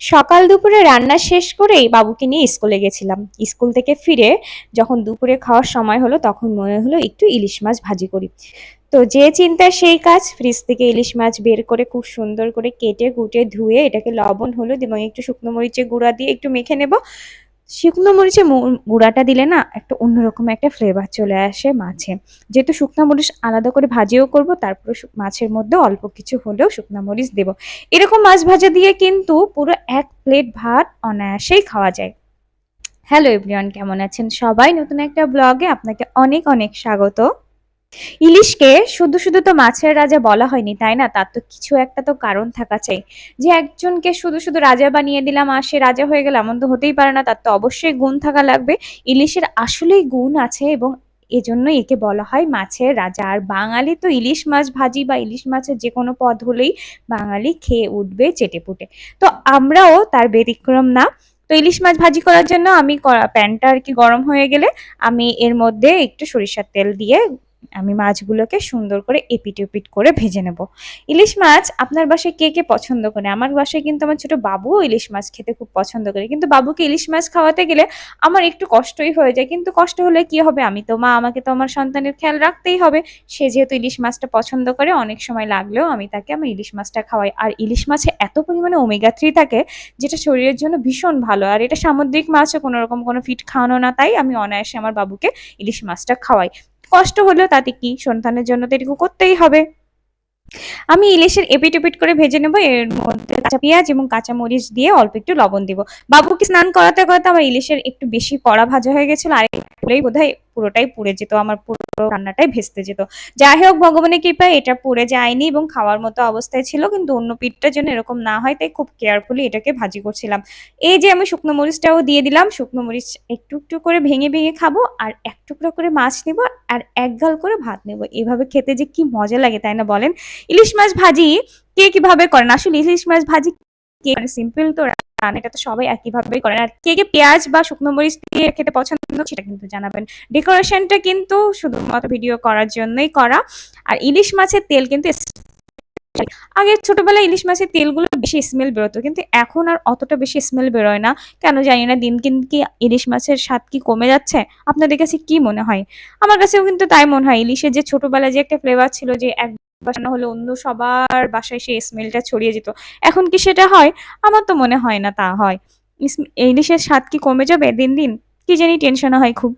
সকাল দুপুরে রান্না শেষ করেই বাবুকে নিয়ে স্কুলে গেছিলাম। স্কুল থেকে ফিরে যখন দুপুরে খাওয়ার সময় হলো, তখন মনে হলো একটু ইলিশ মাছ ভাজি করি। তো যে চিন্তা সেই কাজ, ফ্রিজ থেকে ইলিশ মাছ বের করে খুব সুন্দর করে কেটে, কুটে ধুয়ে এটাকে লবণ, হলুদ এবং একটু শুকনো মরিচের গুঁড়া দিয়ে একটু মেখে নেব। শুকনো মরিচের গুঁড়াটা দিলে না একটা অন্যরকম একটা ফ্লেভার চলে আসে মাছে। যেহেতু শুকনো মরিচ আলাদা করে ভাজিও করব, তারপরে মাছের মধ্যে অল্প কিছু হলেও শুকনো মরিচ দেব। এরকম মাছ ভাজা দিয়ে কিন্তু পুরো এক প্লেট ভাত অনায়াসেই খাওয়া যায়। হ্যালো এভরিওয়ান কেমন আছেন সবাই? নতুন একটা ব্লগে আপনাকে অনেক অনেক স্বাগত। ইলিশকে শুধু শুধু তো মাছের রাজা বলা হয়নি, তাই না? তার তো কিছু একটা তো কারণ থাকা চাই। যে একজনকে শুধু শুধু রাজা বানিয়ে দিলাম আর সে রাজা হয়ে গেল এমন তো হতেই পারে না, তার তো অবশ্যই গুণ থাকা লাগবে। ইলিশের আসলেই গুণ আছে এবং এজন্যই একে বলা হয় মাছের রাজা। আর বাঙালি তো ইলিশ মাছ ভাজি বা ইলিশ মাছের যে কোনো পদ হলেই বাঙালি খেয়ে উঠবে চেটেপুটে। তো আমরাও তার ব্যতিক্রম না। তো ইলিশ মাছ ভাজি করার জন্য আমি প্যানটা আর কি গরম হয়ে গেলে আমি এর মধ্যে একটু সরিষার তেল দিয়ে আমি মাছগুলোকে সুন্দর করে এপিট করে ভেজে নেব। ইলিশ মাছ আপনার বাসায় কে কে পছন্দ করে? আমার বাসায় কিন্তু আমার ছোট বাবুও ইলিশ মাছ খেতে খুব পছন্দ করে। কিন্তু বাবুকে ইলিশ মাছ খাওয়াতে গেলে আমার একটু কষ্টই হয়ে যায়। কিন্তু কষ্ট হলে কি হবে? আমি তো মা, আমাকে তো আমার সন্তানের খেয়াল রাখতেই হবে। সে যেহেতু ইলিশ মাছটা পছন্দ করে, অনেক সময় লাগলেও আমি তাকে আমার ইলিশ মাছটা খাওয়াই। আর ইলিশ মাছে এত পরিমাণে ওমেগা থ্রি থাকে, যেটা শরীরের জন্য ভীষণ ভালো। আর এটা সামুদ্রিক মাছও কোনো রকম কোনো ফিট খাওয়ানো না। তাই আমি অনায়াসে আমার বাবুকে ইলিশ মাছটা খাওয়াই। কষ্ট হলেও তাতে কি সন্তানের জন্য তো এটুকু করতেই হবে। আমি ইলিশের এপিট এপিট করে ভেজে নেব, এর মধ্যে কাঁচা পেঁয়াজ এবং কাঁচা মরিচ দিয়ে অল্প একটু লবণ দিব। বাবুকে স্নান করাতে করাতে আমার ইলিশের একটু বেশি কড়া ভাজা হয়ে গেছিল, আর পুরেই বোধহয় পুরোটাই পুড়ে যেত, আমার পুরো রান্নাটাই ভেস্তে যেত। যাই হোক, ভগবানের কৃপায় এটা পুড়ে যায়নি এবং খাওয়ার মতো অবস্থায় ছিল, কিন্তু অন্য পিঠটার জন্য এরকম না হয়, তাই খুব কেয়ারফুলি এটাকে ভাজি করছিলাম। এই যে আমি শুকনো মরিচটাও দিয়ে দিলাম, শুকনো মরিচ একটু একটু করে ভেঙে ভেঙে খাব, আর এক টুকরো করে মাছ নেব, আর এক গাল করে ভাত নেব। এভাবে খেতে যে কি মজা লাগে, তাই না বলেন? ইলিশ মাছ ভাজি কে কীভাবে করেন? আসলে ইলিশ মাছ ভাজি কে সিম্পল তো রান্না এটা তো সবাই একইভাবেই করেন। আর কে কে পেঁয়াজ বা শুকনো মরিচ দিয়ে খেতে পছন্দ সেটা কিন্তু জানাবেন। ডেকোরেশনটা কিন্তু শুধুমাত্র ভিডিও করার জন্যই করা। আর ইলিশ মাছের তেল কিন্তু আগে ছোটবেলায় ইলিশ মাছের তেলগুলো বেশি স্মেল বেরোতো, কিন্তু এখন আর অতটা বেশি স্মেল বেরোয় না। কেন জানি না, দিন দিন কি ইলিশ মাছের স্বাদ কি কমে যাচ্ছে? আপনাদের কাছে কি মনে হয়? আমার কাছেও কিন্তু তাই মনে হয়। ইলিশের যে ছোটবেলায় যে একটা ফ্লেভার ছিল যে এক বাসা না হলে, অন্য সবার বাসায় সেই স্মেলটা ছড়িয়ে যেত। এখন কি সেটা হয়? আমার তো মনে হয় না তা হয়। ইলিশের স্বাদ কি কমে যাবে দিন দিন? কি জানি টেনশন হয় খুব।